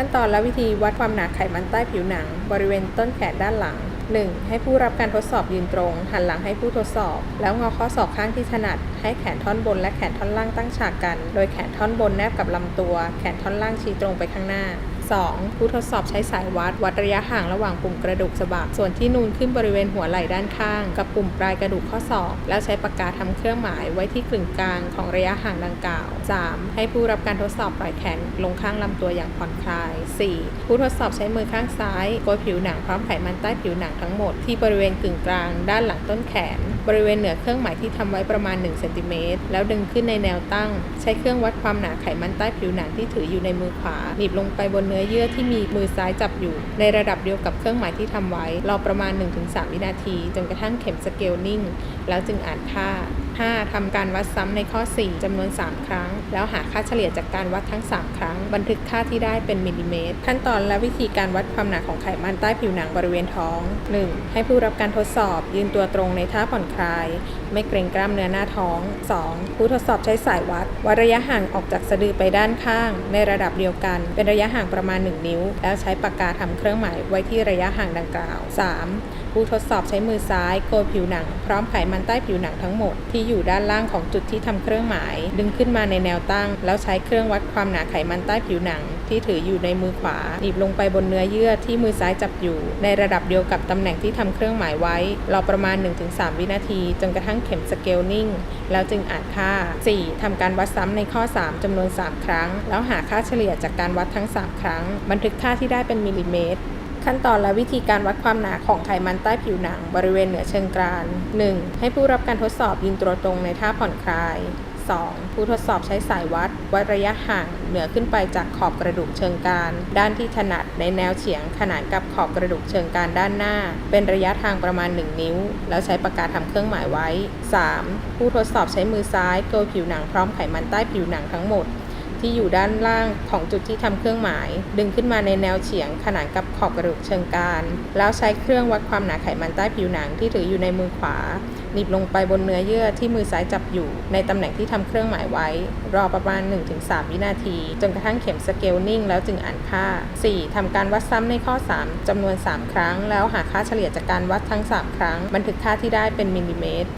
ขั้นตอนและวิธีวัดความหนาไขมันใต้ผิวหนัง บริเวณต้นแขนด้านหลัง 1. ให้ผู้รับการทดสอบยืนตรง หันหลังให้ผู้ทดสอบ แล้วงอข้อศอกข้างที่ถนัด ให้แขนท่อนบนและแขนท่อนล่างตั้งฉากกัน โดยแขนท่อนบนแนบกับลำตัว แขนท่อนล่างชี้ตรงไปข้างหน้า 2. ผู้ทดสอบใช้สายวัด วัดระยะห่างระหว่างปุ่มกระดูกสะบักส่วนที่นูนขึ้นบริเวณหัวไหล่ด้านข้าง กับปุ่มปลายกระดูกข้อศอกแล้วใช้ปากกาทำเครื่องหมายไว้ที่กึ่งกลางของระยะห่างดังกล่าว 3. ให้ผู้รับการทดสอบปล่อยแขนลงข้างลำตัวอย่างผ่อนคลาย 4. ผู้ทดสอบใช้มือข้างซ้ายโกยผิวหนังพร้อมไขมันใต้ผิวหนังทั้งหมดที่บริเวณกึ่งกลาง ด้านหลังต้นแขน บริเวณเหนือเครื่องหมายที่ทำไว้ประมาณ1เซนติเมตรแล้วดึงขึ้นในแนวตั้ง ใช้เครื่องวัดความหนาไขมันใต้ผิวหนังที่ถืออยู่ในมือขวาหนีบลงไปบนเนื้อเยื่อที่มีมือซ้ายจับอยู่ ในระดับเดียวกับเครื่องหมายที่ทำไว้รอประมาณ 1-3 วินาที จนกระทั่งเข็มสเกลนิ่ง แล้วจึงอ่านค่า 5. ทำการวัดซ้ำในข้อ 4จำนวน 3 ครั้ง แล้วหาค่าเฉลี่ยจากการวัดทั้ง 3 ครั้ง บันทึกค่าที่ได้เป็นมิลลิเมตร ขั้นตอนและวิธีการวัดความหนาของไขมันใต้ผิวหนังบริเวณท้อง 1. ให้ผู้รับการทดสอบยืนตัวตรงในท่าผ่อนคลาย ไม่เกรงกล้ามเนื้อหน้าท้อง 2. ผู้ทดสอบใช้สายวัด วัดระยะห่างออกจากสะดือไปด้านข้าง ในระดับเดียวกัน เป็นระยะห่างประมาณ 1 นิ้ว แล้วใช้ปากกาทำเครื่องหมายไว้ที่ระยะห่างดังกล่าว 3. ผู้ทดสอบใช้มือซ้ายโกยผิวหนัง พร้อมไขมันใต้ผิวหนังทั้งหมด ที่อยู่ด้านล่างของจุดที่ทำเครื่องหมาย ดึงขึ้นมาในแนวตั้ง แล้วใช้เครื่องวัดความหนาไขมันใต้ผิวหนัง ที่ถืออยู่ในมือขวาหนีบลงไปบนเนื้อเยื่อที่มือซ้ายจับอยู่ ในระดับเดียวกับตำแหน่งที่ทำเครื่องหมายไว้รอประมาณ 1-3 วินาที จนกระทั่งเข็มสเกลนิ่ง แล้วจึงอ่านค่า 4. ทำการวัดซ้ำในข้อ 3จำนวน 3 ครั้ง แล้วหาค่าเฉลี่ยจากการวัดทั้ง 3 ครั้ง บันทึกค่าที่ได้เป็นมิลลิเมตร ขั้นตอนและวิธีการวัดความหนาของไขมันใต้ผิวหนัง บริเวณเหนือเชิงกราน 1. ให้ผู้รับการทดสอบยืนตัวตรงในท่าผ่อนคลาย 2. ผู้ทดสอบใช้สายวัด วัดระยะห่างเหนือขึ้นไปจากขอบกระดูกเชิงกรานด้านที่ถนัดในแนวเฉียงขนานกับขอบกระดูกเชิงกรานด้านหน้า เป็นระยะทางประมาณ 1 นิ้ว แล้วใช้ปากกาทำเครื่องหมายไว้ 3. ผู้ทดสอบใช้มือซ้ายโกยผิวหนังพร้อมไขมันใต้ผิวหนังทั้งหมด ที่อยู่ด้านล่างของจุดที่ทำเครื่องหมาย ดึงขึ้นมาในแนวเฉียงขนานกับขอบกระดูกเชิงกรานแล้วใช้เครื่องวัดความหนาไขมันใต้ผิวหนังที่ถืออยู่ในมือขวาหนีบลงไปบนเนื้อเยื่อที่มือซ้ายจับอยู่ ในตำแหน่งที่ทำเครื่องหมายไว้ รอประมาณ 1-3 วินาที จนกระทั่งเข็มสเกลนิ่งแล้วจึงอ่านค่า 4. ทำการวัดซ้ำในข้อ 3จำนวน 3 ครั้ง แล้วหาค่าเฉลี่ยจากการวัดทั้ง 3 ครั้ง บันทึกค่าที่ได้เป็นมิลลิเมตร